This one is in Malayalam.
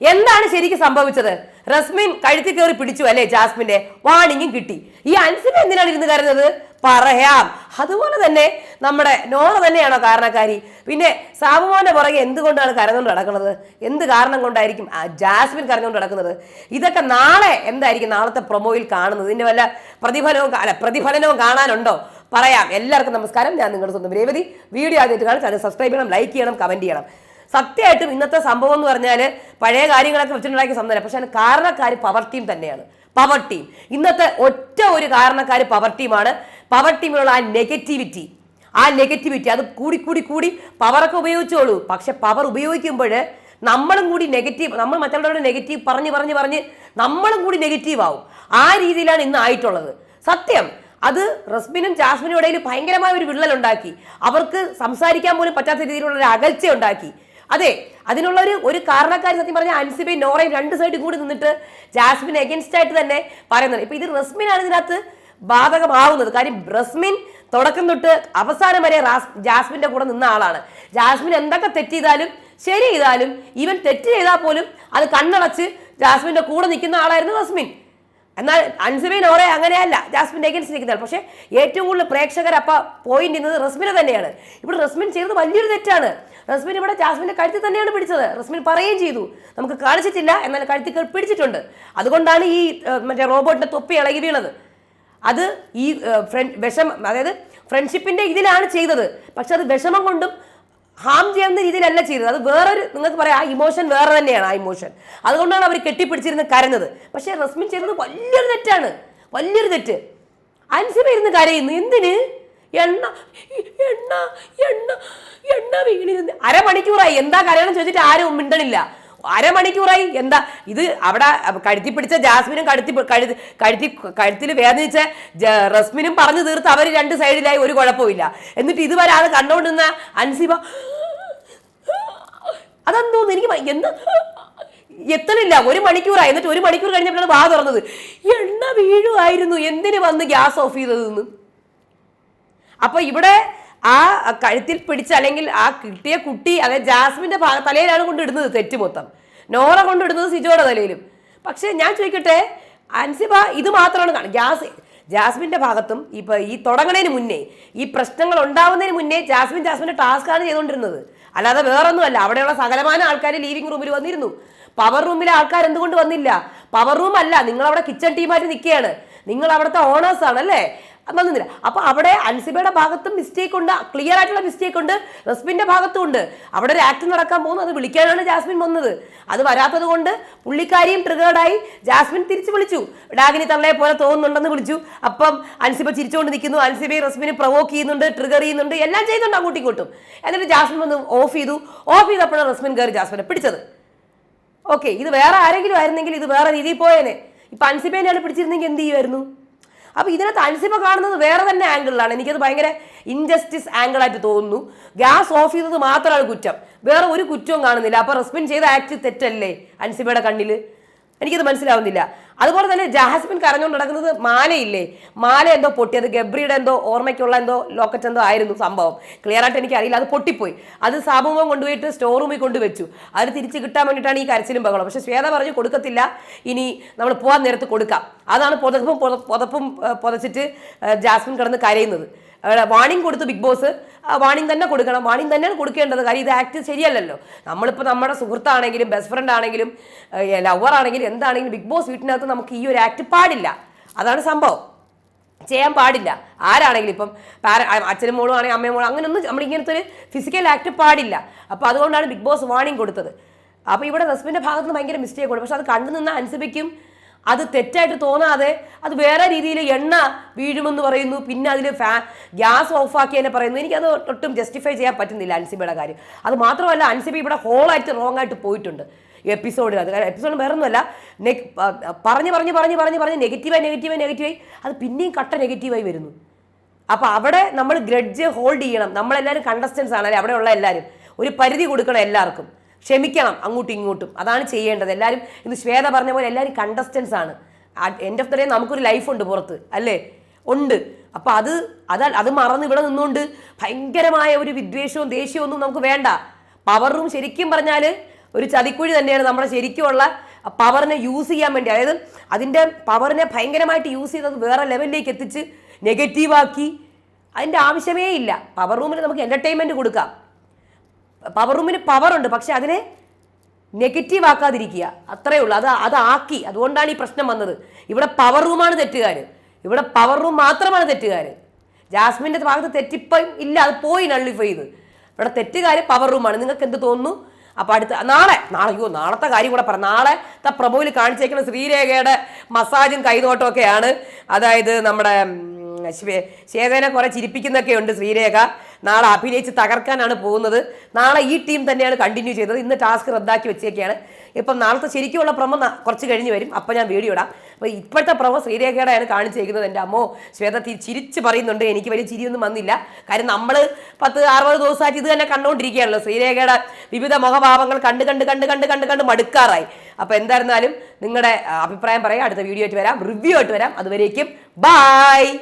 എന്താണ് ശരിക്കും സംഭവിച്ചത്? റസ്മിൻ കഴുത്തി കയറി പിടിച്ചു അല്ലേ ജാസ്മിന്റെ? വാണിങ്ങും കിട്ടി. ഈ അൻസിബ എന്തിനാണ് ഇരുന്ന് കരുന്നത് പറയാം. അതുപോലെ തന്നെ നമ്മുടെ നോറ തന്നെയാണോ കാരണക്കാരി? പിന്നെ സാബുമോന്റെ പുറകെ എന്തുകൊണ്ടാണ് കരഞ്ഞുകൊണ്ട് നടക്കുന്നത്? എന്ത് കാരണം കൊണ്ടായിരിക്കും ജാസ്മിൻ കരഞ്ഞുകൊണ്ട് നടക്കുന്നത്? ഇതൊക്കെ നാളെ എന്തായിരിക്കും നാളത്തെ പ്രൊമോയിൽ കാണുന്നത്? ഇതിന്റെ വല്ല പ്രതിഫലവും അല്ല പ്രതിഫലനവും കാണാനുണ്ടോ? പറയാം. എല്ലാവർക്കും നമസ്കാരം. ഞാൻ നിങ്ങളുടെ സ്വന്തം രേവതി. വീഡിയോ ആദ്യമായിട്ട് കാണാൻ ചാനൽ സബ്സ്ക്രൈബ് ചെയ്യണം ലൈക്ക് ചെയ്യണം കമന്റ് ചെയ്യണം. സത്യമായിട്ടും ഇന്നത്തെ സംഭവം എന്ന് പറഞ്ഞാൽ പഴയ കാര്യങ്ങളൊക്കെ വെച്ചിട്ടുണ്ടാക്കിയ സംഭവം പക്ഷേ അതിന് കാരണക്കാർ പവർ ടീം തന്നെയാണ്. പവർ ടീം ഇന്നത്തെ ഒറ്റ ഒരു കാരണക്കാർ പവർ ടീമാണ് പവർ ടീമിലുള്ള ആ നെഗറ്റിവിറ്റി ആ നെഗറ്റിവിറ്റി അത് കൂടി കൂടി കൂടി പവറൊക്കെ ഉപയോഗിച്ചോളൂ. പക്ഷെ പവർ ഉപയോഗിക്കുമ്പോൾ നമ്മളും കൂടി നെഗറ്റീവ് നമ്മൾ മറ്റുള്ളവരുടെ നെഗറ്റീവ് പറഞ്ഞ് പറഞ്ഞ് പറഞ്ഞ് നമ്മളും കൂടി നെഗറ്റീവ് ആവും. ആ രീതിയിലാണ് ഇന്ന് ആയിട്ടുള്ളത്. സത്യം. അത് റസ്മിനും ജാസ്മിനും ഇടയിൽ ഭയങ്കരമായ ഒരു വിള്ളലുണ്ടാക്കി. അവർക്ക് സംസാരിക്കാൻ പോലും പറ്റാത്ത രീതിയിലുള്ള ഒരു അകൽച്ച ഉണ്ടാക്കി അതെ അതിനുള്ള ഒരു ഒരു കാരണക്കാരി സത്യം പറഞ്ഞാൽ അൻസിബി നോറയും രണ്ട് സൈഡും കൂടി നിന്നിട്ട് ജാസ്മിൻ എഗൻസ്റ്റ് ആയിട്ട് തന്നെ പറയുന്നത് ഇപ്പൊ ഇത് റസ്മിനാണ് ഇതിനകത്ത് ബാധകമാവുന്നത്. കാര്യം റസ്മിൻ തുടക്കം തൊട്ട് അവസാനം വരെ ജാസ്മിന്റെ കൂടെ നിന്ന ആളാണ്. ജാസ്മിൻ എന്തൊക്കെ തെറ്റ് ചെയ്താലും ശരി ചെയ്താലും ഈവൻ തെറ്റ് ചെയ്താൽ പോലും അത് കണ്ണടച്ച് ജാസ്മിന്റെ കൂടെ നിൽക്കുന്ന ആളായിരുന്നു റസ്മിൻ. എന്നാൽ അൻസിബിൻ ഓറെ അങ്ങനെയല്ല. ജാസ്മിൻ എഗൻസ്റ്റ് നിൽക്കുന്നത് പക്ഷേ ഏറ്റവും കൂടുതൽ പ്രേക്ഷകർ അപ്പം പോയിന്റ് ചെയ്യുന്നത് റസ്മിനെ തന്നെയാണ്. ഇവിടെ റസ്മിൻ ചെയ്തത് വലിയൊരു തെറ്റാണ്. റസ്മിൻ ഇവിടെ ജാസ്മിന്റെ കഴുത്തിൽ തന്നെയാണ് പിടിച്ചത്. റസ്മിൻ പറയുകയും ചെയ്തു. നമുക്ക് കാണിച്ചിട്ടില്ല. എന്നാൽ കഴുത്തിൽ പിടിച്ചിട്ടുണ്ട്. അതുകൊണ്ടാണ് ഈ മറ്റേ റോബോട്ടിന്റെ തൊപ്പി ഇളകി വീണത്. അത് ഈ ഫ്രണ്ട് വിഷം അതായത് ഫ്രണ്ട്ഷിപ്പിന്റെ ഇതിലാണ് ചെയ്തത്. പക്ഷെ അത് വിഷമം കൊണ്ടും ഹാം ചെയ്യുന്ന രീതിയിലല്ല ചെയ്തത്. അത് വേറൊരു നിങ്ങൾക്ക് പറയാം ആ ഇമോഷൻ വേറെ തന്നെയാണ് ആ ഇമോഷൻ അതുകൊണ്ടാണ് അവർ കെട്ടിപ്പിടിച്ചിരുന്ന് കരഞ്ഞത് പക്ഷേ റസ്മിൻ ചെയ്തത് വലിയൊരു തെറ്റാണ്. വലിയൊരു തെറ്റ്. അൻസിമ ഇരുന്ന് കരയുന്നു. എന്തിന്? എണ്ണ എണ്ണ എണ്ണ എണ്ണ വീണിരുന്ന്. അരമണിക്കൂറായി. എന്താ കരയണം ചോദിച്ചിട്ട് ആരും മിണ്ടണില്ല. അരമണിക്കൂറായി. എന്താ? ഇത് അവിടെ കഴുത്തി പിടിച്ച ജാസ്മിനും കഴുത്തി കഴുത്തി കഴുത്തി കഴുത്തിൽ വേദനിച്ച റസ്മിനും പറഞ്ഞു തീർത്ത് അവർ രണ്ട് സൈഡിലായി ഒരു കുഴപ്പമില്ല എന്നിട്ട് ഇതുവരെ ആൾ കണ്ടുകൊണ്ടിരുന്ന അൻസിബ അതെന്തോന്ന്? എനിക്ക് എന്ത് എത്തണില്ല ഒരു മണിക്കൂറായി. എന്നിട്ട് ഒരു മണിക്കൂർ കഴിഞ്ഞപ്പോഴാണ് വാ തുറന്നത്. എണ്ണ വീഴുമായിരുന്നു. എന്തിന് വന്ന് ഗ്യാസ് ഓഫ് ചെയ്തതെന്ന്? അപ്പൊ ഇവിടെ ആ കഴുത്തിൽ പിടിച്ച അല്ലെങ്കിൽ ആ കിട്ടിയ കുട്ടി അതായത് ജാസ്മിന്റെ തലയിലാണ് കൊണ്ടിടുന്നത് തെറ്റ് മൊത്തം. നോറ കൊണ്ടിടുന്നത് സിജോയുടെ തലയിലും. പക്ഷെ ഞാൻ ചോദിക്കട്ടെ അൻസിബ ഇത് മാത്രമാണ് ഗ്യാസ് ജാസ്മിന്റെ ഭാഗത്തും ഇപ്പൊ ഈ തുടങ്ങണതിന് മുന്നേ ഈ പ്രശ്നങ്ങൾ ഉണ്ടാവുന്നതിന് മുന്നേ ജാസ്മിൻ ജാസ്മിന്റെ ടാസ്ക്കാണ് ചെയ്തുകൊണ്ടിരുന്നത്. അല്ലാതെ വേറൊന്നുമല്ല. അവിടെയുള്ള സകലമാന ആൾക്കാർ ലീവിംഗ് റൂമിൽ വന്നിരുന്നു. പവർ റൂമിലെ ആൾക്കാർ എന്തുകൊണ്ട് വന്നില്ല? പവർ റൂം അല്ല. നിങ്ങൾ അവിടെ കിച്ചൺ ടീമായിട്ട് നിൽക്കുകയാണ്. നിങ്ങൾ അവിടുത്തെ ഓണേഴ്സ് ആണ് അല്ലേ? വന്നില്ല അപ്പൊ അവിടെ അൻസിബയുടെ ഭാഗത്തും മിസ്റ്റേക്ക് ഉണ്ട്. ക്ലിയർ ആയിട്ടുള്ള മിസ്റ്റേക്ക് ഉണ്ട്. റസ്മിന്റെ ഭാഗത്തും ഉണ്ട്. അവിടെ ഒരു ആക്ട് നടക്കാൻ പോകുന്നു. അത് വിളിക്കാനാണ് ജാസ്മിൻ വന്നത്. അത് വരാത്തത് കൊണ്ട് പുള്ളിക്കാരിയും ട്രിഗേർഡായി ജാസ്മിൻ തിരിച്ചു വിളിച്ചു. ഡാഗിനി തള്ളയെ പോലെ തോന്നുന്നുണ്ടെന്ന് വിളിച്ചു. അപ്പം അൻസിബ ചിരിച്ചുകൊണ്ട് നിൽക്കുന്നു. അൻസിബയും റസ്മിനെ പ്രവോക്ക് ചെയ്യുന്നുണ്ട് ട്രിഗർ ചെയ്യുന്നുണ്ട്. എല്ലാം ചെയ്യുന്നുണ്ട് അങ്ങോട്ടും ഇങ്ങോട്ടും. എന്നിട്ട് ജാസ്മിൻ വന്ന് ഓഫ് ചെയ്തു. ഓഫ് ചെയ്തപ്പോഴാണ് റസ്മിൻ കയറി ജാസ്മിനെ പിടിച്ചത്. ഓക്കെ ഇത് വേറെ ആരെങ്കിലും ആയിരുന്നെങ്കിൽ ഇത് വേറെ രീതിയിൽ പോയേനെ. ഇപ്പൊ അൻസിബേനെയാണ് പിടിച്ചിരുന്നെങ്കിൽ എന്ത് ചെയ്യുമായിരുന്നു? അപ്പൊ ഇതിനകത്ത് തൻസിമ കാണുന്നത് വേറെ തന്നെ ആംഗിളിലാണ് എനിക്കത് ഭയങ്കര ഇൻജസ്റ്റിസ് ആംഗിളായിട്ട് തോന്നുന്നു. ഗ്യാസ് ഓഫ് ചെയ്തത് മാത്രമാണ് കുറ്റം. വേറെ ഒരു കുറ്റവും കാണുന്നില്ല. അപ്പൊ റെസ്പെൻഡ് ചെയ്ത ആക്ട് തെറ്റല്ലേ അൻസിമയുടെ കണ്ണിൽ എനിക്കത് മനസ്സിലാവുന്നില്ല. അതുപോലെ തന്നെ ജാസ്മിൻ കരഞ്ഞുകൊണ്ട് നടക്കുന്നത് മാലയില്ലേ? മാല എന്തോ പൊട്ടിയത് ഗബ്രിയുടെ എന്തോ ഓർമ്മയ്ക്കുള്ള എന്തോ ലോക്കറ്റ് എന്തോ ആയിരുന്നു സംഭവം. ക്ലിയർ ആയിട്ട് എനിക്ക് അറിയില്ല അത് പൊട്ടിപ്പോയി. അത് സാമൂഹം കൊണ്ടുപോയിട്ട് സ്റ്റോർ റൂമിൽ കൊണ്ടുവച്ചു. അത് തിരിച്ച് കിട്ടാൻ വേണ്ടിയിട്ടാണ് ഈ കരച്ചിലും ബഹളം. പക്ഷെ ശ്വേത പറഞ്ഞു കൊടുക്കത്തില്ല ഇനി നമ്മൾ പോകാൻ നേരത്ത് കൊടുക്കാം. അതാണ് പുതപ്പും പുത- പുതപ്പും പുതച്ചിട്ട് ജാസ്മിൻ കിടന്ന് കരയുന്നത്. വാണിംഗ് കൊടുത്തു ബിഗ് ബോസ് വാണിംഗ് തന്നെ കൊടുക്കണം. വാണിംഗ് തന്നെയാണ് കൊടുക്കേണ്ടത്. കാര്യം ഇത് ആക്ട് ശരിയല്ലല്ലോ. നമ്മളിപ്പോൾ നമ്മുടെ സുഹൃത്താണെങ്കിലും ബെസ്റ്റ് ഫ്രണ്ട് ആണെങ്കിലും ലവർ ആണെങ്കിലും എന്താണെങ്കിലും ബിഗ് ബോസ് വീട്ടിനകത്ത് നമുക്ക് ഈ ഒരു ആക്ട് പാടില്ല. അതാണ് സംഭവം. ചെയ്യാൻ പാടില്ല. ആരാണെങ്കിലും ഇപ്പം പാര അച്ഛനും മോളും ആണെങ്കിൽ അമ്മയും മോളും അങ്ങനെയൊന്നും നമ്മൾ ഇങ്ങനത്തെ ഒരു ഫിസിക്കൽ ആക്ട് പാടില്ല. അപ്പോൾ അതുകൊണ്ടാണ് ബിഗ് ബോസ് വാണിംഗ് കൊടുത്തത്. അപ്പോൾ ഇവിടെ റസ്മിന്റെ ഭാഗത്ത് നിന്ന് ഭയങ്കര മിസ്റ്റേക്ക് ഉണ്ട് പക്ഷെ അത് കണ്ടു നിന്ന അനുസരിക്കും അത് തെറ്റായിട്ട് തോന്നാതെ അത് വേറെ രീതിയിൽ എണ്ണ വീഴുമെന്ന് പറയുന്നു. പിന്നെ അതിൽ ഫാ ഗ്യാസ് ഓഫാക്കി തന്നെ പറയുന്നു. എനിക്കത് ഒട്ടും ജസ്റ്റിഫൈ ചെയ്യാൻ പറ്റുന്നില്ല അൻസിബയുടെ കാര്യം. അത് മാത്രമല്ല അൻസിബി ഇവിടെ ഹോളായിട്ട് റോങ് ആയിട്ട് പോയിട്ടുണ്ട്. എപ്പിസോഡിൽ അത് കാരണം എപ്പിസോഡ് വേറെ ഒന്നുമല്ല നെഗ് പറഞ്ഞ് പറഞ്ഞ് പറഞ്ഞ് പറഞ്ഞ് പറഞ്ഞ് നെഗറ്റീവായി നെഗറ്റീവായി നെഗറ്റീവായി അത് പിന്നെയും കട്ട നെഗറ്റീവായി വരുന്നു. അപ്പോൾ അവിടെ നമ്മൾ ഗ്രഡ്ജ് ഹോൾഡ് ചെയ്യണം. നമ്മളെല്ലാവരും കണ്ടസ്റ്റൻസ് ആണ് അല്ലേ അവിടെയുള്ള എല്ലാവരും ഒരു പരിധി കൊടുക്കണം എല്ലാവർക്കും. ക്ഷമിക്കണം അങ്ങോട്ടും ഇങ്ങോട്ടും. അതാണ് ചെയ്യേണ്ടത്. എല്ലാവരും ഇന്ന് ശ്വേത പറഞ്ഞ പോലെ എല്ലാവരും കണ്ടസ്റ്റൻസ് ആണ്. എൻഡ് ഓഫ് ദ ഡേ നമുക്കൊരു ലൈഫുണ്ട് പുറത്ത് അല്ലേ? ഉണ്ട്. അപ്പോൾ അത് അത് അത് മറന്ന് ഇവിടെ നിന്നുകൊണ്ട് ഭയങ്കരമായ ഒരു വിദ്വേഷവും ദേഷ്യവും ഒന്നും നമുക്ക് വേണ്ട. പവർ റൂം ശരിക്കും പറഞ്ഞാൽ ഒരു ചതിക്കുഴി തന്നെയാണ് നമ്മുടെ ശരിക്കുമുള്ള പവറിനെ യൂസ് ചെയ്യാൻ വേണ്ടി. അതായത് അതിന്റെ പവറിനെ ഭയങ്കരമായിട്ട് യൂസ് ചെയ്തത് വേറെ ലെവലിലേക്ക് എത്തിച്ച് നെഗറ്റീവാക്കി അതിന്റെ ആവശ്യമേ ഇല്ല. പവർ റൂമിൽ നമുക്ക് എന്റർടൈൻമെന്റ് കൊടുക്കാം. പവർ റൂമിന് പവർ ഉണ്ട്. പക്ഷെ അതിനെ നെഗറ്റീവ് ആക്കാതിരിക്കുക. അത്രേ ഉള്ളൂ. അത് അതാക്കി അതുകൊണ്ടാണ് ഈ പ്രശ്നം വന്നത്. ഇവിടെ പവർ റൂമാണ് തെറ്റുകാർ ഇവിടെ പവർ റൂം മാത്രമാണ് തെറ്റുകാർ ജാസ്മിന്റെ ഭാഗത്ത് തെറ്റിപ്പം ഇല്ല. അത് പോയി നള്ളിഫൈ ചെയ്ത്. ഇവിടെ തെറ്റുകാർ പവർ റൂമാണ് നിങ്ങൾക്ക് എന്ത് തോന്നുന്നു? അപ്പോൾ അടുത്ത നാളെ നാളെ അയ്യോ നാളത്തെ കാര്യം കൂടെ പറ. നാളെ ത പ്രഭുവിൽ കാണിച്ചേക്കുന്ന ശ്രീരേഖയുടെ മസാജും കൈനോട്ടമൊക്കെയാണ് അതായത് നമ്മുടെ ശ്വേതനെ കുറെ ചിരിപ്പിക്കുന്നൊക്കെ ഉണ്ട് ശ്രീരേഖ. നാളെ അഭിനയിച്ച് തകർക്കാനാണ് പോകുന്നത്. നാളെ ഈ ടീം തന്നെയാണ് കണ്ടിന്യൂ ചെയ്തത്. ഇന്ന് ടാസ്ക് റദ്ദാക്കി വെച്ചേക്കാണ്. ഇപ്പം നാളത്തെ ശരിക്കുമുള്ള പ്രമ കുറച്ച് കഴിഞ്ഞ് വരും. അപ്പം ഞാൻ വീഡിയോ ഇടാം. അപ്പോൾ ഇപ്പോഴത്തെ പ്രമ ശ്രീരേഖയുടെയാണ് കാണിച്ചേക്കുന്നത്. എന്റെ അമ്മോ ശ്വേത ചിരിച്ച് പറയുന്നുണ്ട്. എനിക്ക് വലിയ ചിരിയൊന്നും വന്നില്ല. കാര്യം നമ്മൾ പത്ത് അറുപത് ദിവസമായിട്ട് ഇത് തന്നെ കണ്ടുകൊണ്ടിരിക്കുകയാണല്ലോ ശ്രീരേഖയുടെ വിവിധ മുഖഭാവങ്ങൾ കണ്ട് കണ്ട് കണ്ട് കണ്ട് കണ്ട് കണ്ട് മടുക്കാറായി. അപ്പോൾ എന്തായിരുന്നാലും നിങ്ങളുടെ അഭിപ്രായം പറയാം. അടുത്ത വീഡിയോ ആയിട്ട് വരാം. റിവ്യൂ ആയിട്ട് വരാം. അതുവരേക്കും ബായ്